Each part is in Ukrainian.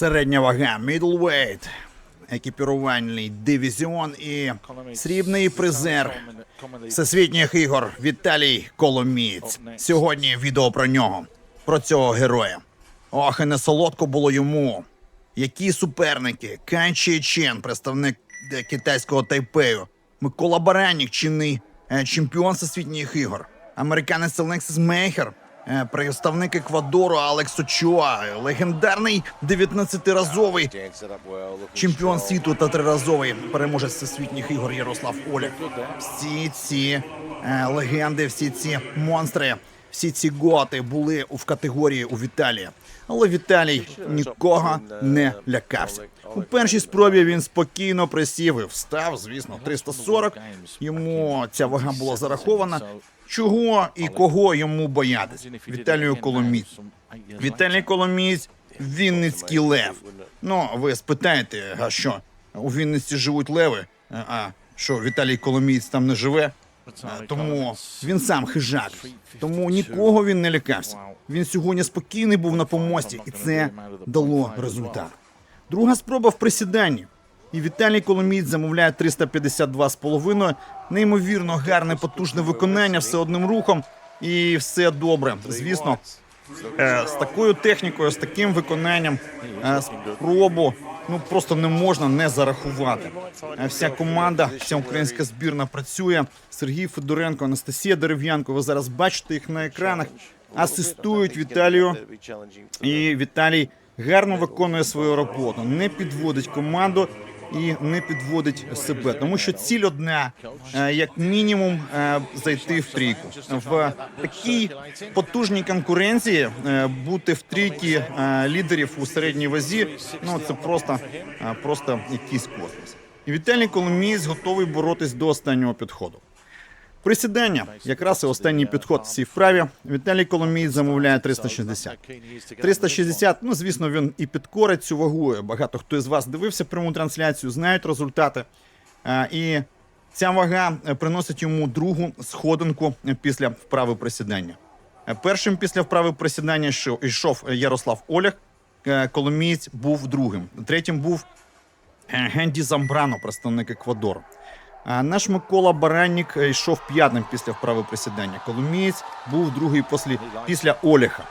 Середня вага, middleweight, екіпірувальний дивізіон і срібний призер всесвітніх ігор Віталій Коломієць. Сьогодні відео про нього, про цього героя. Ох, і не солодко було йому. Які суперники? Кан Чі Чен, представник е, китайського Тайпею, Микола Баранік, чинний е, чемпіон всесвітніх ігор, американець Алексіс Мейхер, представник Еквадору Алекс Очуа, легендарний 19-разовий чемпіон світу та триразовий переможець всесвітніх ігор Ярослав Оля. Всі ці е, легенди, всі ці монстри, всі ці готи були в категорії у Віталія. Але Віталій нікого не лякався. У першій спробі він спокійно присів і встав, звісно, 340. Йому ця вага була зарахована. Чого і кого йому боятись? Віталію Коломіць. Віталій Коломієць Вінницький лев. Ну, ви спитаєте, а що? У Вінниці живуть леви? А що, Віталій Коломієць там не живе? А, Тому він сам хижак. Тому нікого він не лякався. Він сьогодні спокійний був на помості, і це дало результат. Друга спроба в присіданні. І Віталій Коломієць замовляє 352,5. Неймовірно гарне потужне виконання все одним рухом. І все добре. Звісно, Е, з такою технікою, з таким виконанням е, спробу ну просто не можна не зарахувати. Е, Вся команда, вся українська збірна працює. Сергій Федоренко, Анастасія Дерев'янко. Ви зараз бачите їх на екранах. Асистують Віталію, і Віталій гарно виконує свою роботу, не підводить команду. І не підводить себе, тому що ціль одна, е, як мінімум, е, зайти в трійку в такій потужній конкуренції. е, Бути в трійці лідерів у середній вазі. Ну це просто, просто якийсь космос. І Віталій Коломієць готовий боротись до останнього підходу. Присідання, якраз і останній підход в вправі. Віталій Коломієць замовляє 360. 360, ну звісно, він і підкорить цю вагу. Багато хто із вас дивився пряму трансляцію, знають результати. І ця вага е, приносить йому другу сходинку після вправи присідання. Е, Першим після вправи присідання йшов- йшов Ярослав Оляг. Е, Коломієць був другим. Третім був Генді Замбрано, представник Еквадору. Наш Микола Баранник е, йшов п'ятим після вправи присідання. Коломієць був другий після, після Олеха.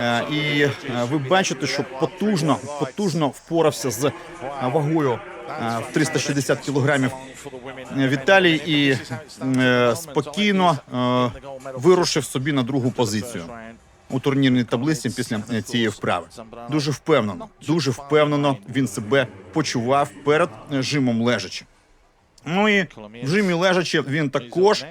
Е, І е, ви бачите, що потужно, потужно впорався з вагою в 360 кілограмів Віталій і спокійно вирушив собі на другу позицію у турнірній таблиці після цієї вправи. Дуже впевнено, дуже впевнено він себе почував перед жимом лежачи. Ну і в жимі лежачи він також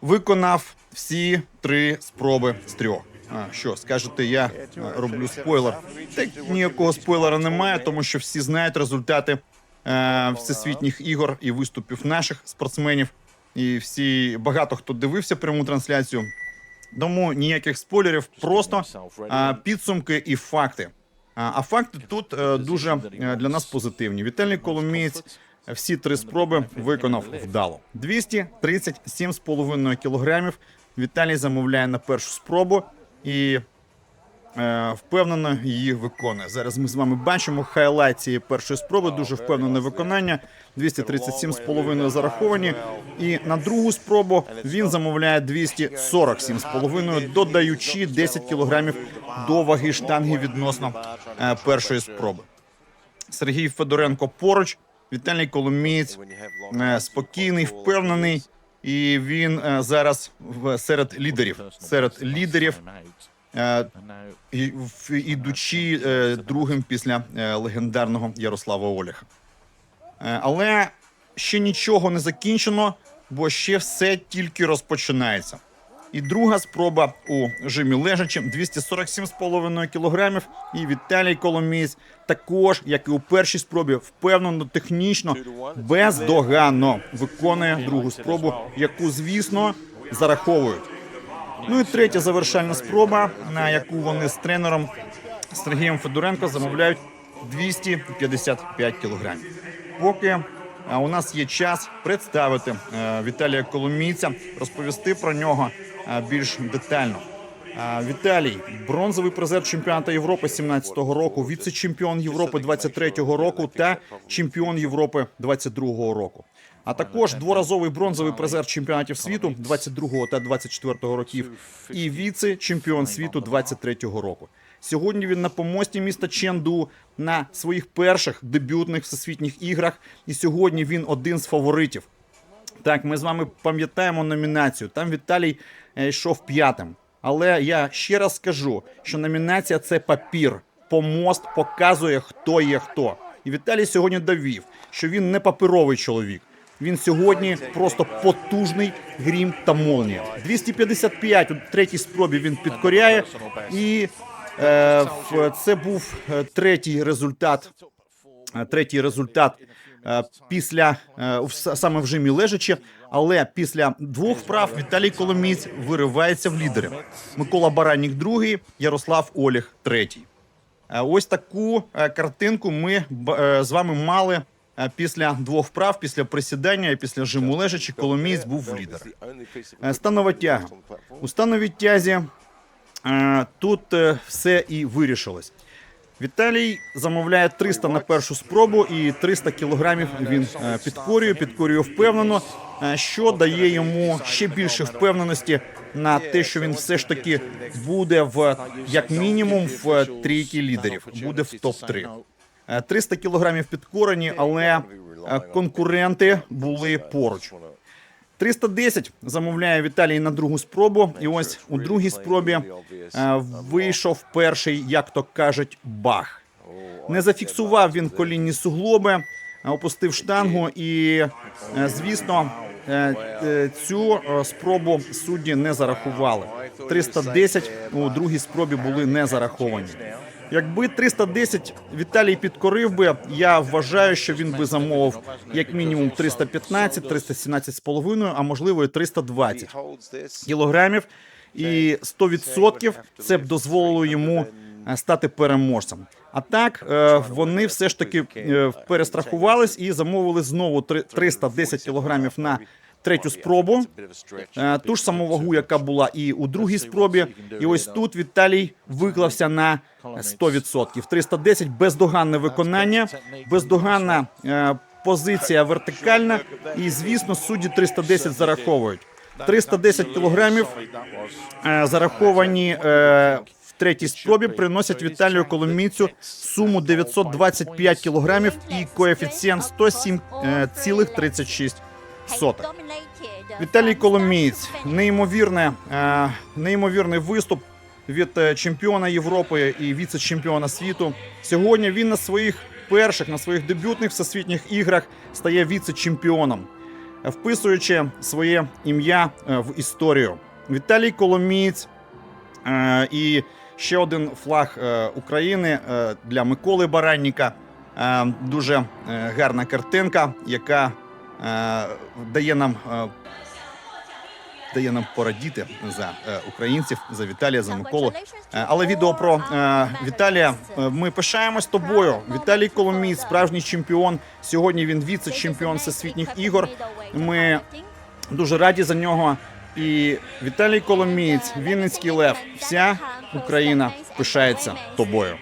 виконав всі три спроби з трьох. А що скажете, я е, роблю спойлер? Так ніякого спойлера немає, тому що всі знають результати е, всесвітніх ігор і виступів наших спортсменів. І всі багато хто дивився пряму трансляцію. Тому ніяких спойлерів, просто а, підсумки і факти. А, а факти тут е, дуже е, для нас позитивні. Віталій Коломієць всі три спроби виконав вдало. 237,5 кілограмів. Віталій замовляє на першу спробу і е, впевнено її виконує. Зараз ми з вами бачимо хайлайт цієї першої спроби. Дуже впевнене виконання. 237,5 зараховані. І на другу спробу він замовляє 247,5, додаючи 10 кілограмів до ваги штанги відносно е, першої спроби. Сергій Федоренко поруч. Віталій Коломієць е, спокійний, впевнений, і він е, зараз в серед лідерів. Серед лідерів, е, в- ідучи другим після легендарного Ярослава Олеха. Е, Але ще нічого не закінчено, бо ще все тільки розпочинається. І друга спроба у жимі лежачі 247,5 кілограмів. І Віталій Коломієць також, як і у першій спробі, впевнено, технічно, бездоганно виконує другу спробу, яку, звісно, зараховують. Ну і третя завершальна спроба, на яку вони з тренером Сергієм Федоренко замовляють 255 кілограмів. Поки а, у нас є час представити е, Віталія Коломійця, розповісти про нього е, більш детально. Віталій, бронзовий призер чемпіонату Європи 17-го року, віце-чемпіон Європи 23-го року та чемпіон Європи 22-го року. А також дворазовий бронзовий призер чемпіонатів світу 22-го та 24-го років і віце-чемпіон світу 23-го року. Сьогодні він на помості міста Ченду на своїх перших дебютних всесвітніх іграх. І сьогодні він один з фаворитів. Так, ми з вами пам'ятаємо номінацію. Там Віталій е, йшов п'ятим. Але я ще раз скажу, що номінація це папір. Помост показує, хто є хто. І Віталій сьогодні довів, що він не паперовий чоловік. Він сьогодні просто потужний грім та молнія. 255 у третій спробі він підкоряє, і це був е, третій результат Е, третій результат е, після е, саме в жимі лежачи. Але після двох вправ Віталій Коломієць виривається в лідери. Микола Баранік другий, Ярослав Олег третій. Е, Ось таку е, картинку ми е, з вами мали е, після двох вправ, після присідання і після жиму лежачи. Коломієць був в лідерах. Е, Станова тяга. У становій тязі е, тут е, все і вирішилось. Віталій замовляє 300 на першу спробу, і 300 кілограмів він е, підкорює, підкорює впевнено, е, що дає йому ще більше впевненості на те, що він все ж таки буде в як мінімум в трійці лідерів, буде в топ 3 300 кілограмів підкорені, але е, конкуренти були поруч. 310 замовляє Віталій на другу спробу, і ось у другій спробі е, вийшов перший, як то кажуть, бах. Не зафіксував він колінні суглоби, е, опустив штангу, і е, звісно, цю спробу судді не зарахували. 310 у другій спробі були не зараховані. Якби 310 Віталій підкорив би, я вважаю, що він би замовив як мінімум 315, 317 з половиною, а можливо і 320 кілограмів. І 100% це б дозволило йому е, стати переможцем. А так е, вони все ж таки е, перестрахувались і замовили знову три- 310 кілограмів на третю спробу. Е, Ту ж саму вагу, яка була і у другій спробі. І ось тут Віталій виклався на 100%. 310 бездоганне виконання, бездоганна е, позиція вертикальна. І звісно, судді 310 зараховують. 310 кілограмів е, зараховані в третій спробі приносять Віталію Коломійцю суму 925 кілограмів і коефіцієнт 107,36 сотих. Віталій Коломієць, неймовірне, е, неймовірний виступ від е, чемпіона Європи і віце-чемпіона світу. Сьогодні він на своїх перших, на своїх дебютних всесвітніх іграх стає віце-чемпіоном, вписуючи своє ім'я е, в історію. Віталій Коломієць і ще один флаг України для Миколи Баранніка. Дуже гарна картинка, яка дає нам. е, Дає нам порадіти за е, українців, за Віталія, за Миколу. Е, але відео про е, Віталія. е, Ми пишаємось тобою. Віталій Коломієць, справжній чемпіон. Сьогодні він віце-чемпіон всесвітніх ігор. Ми дуже раді за нього. І Віталій Коломієць, Вінницький Лев, вся Україна пишається тобою.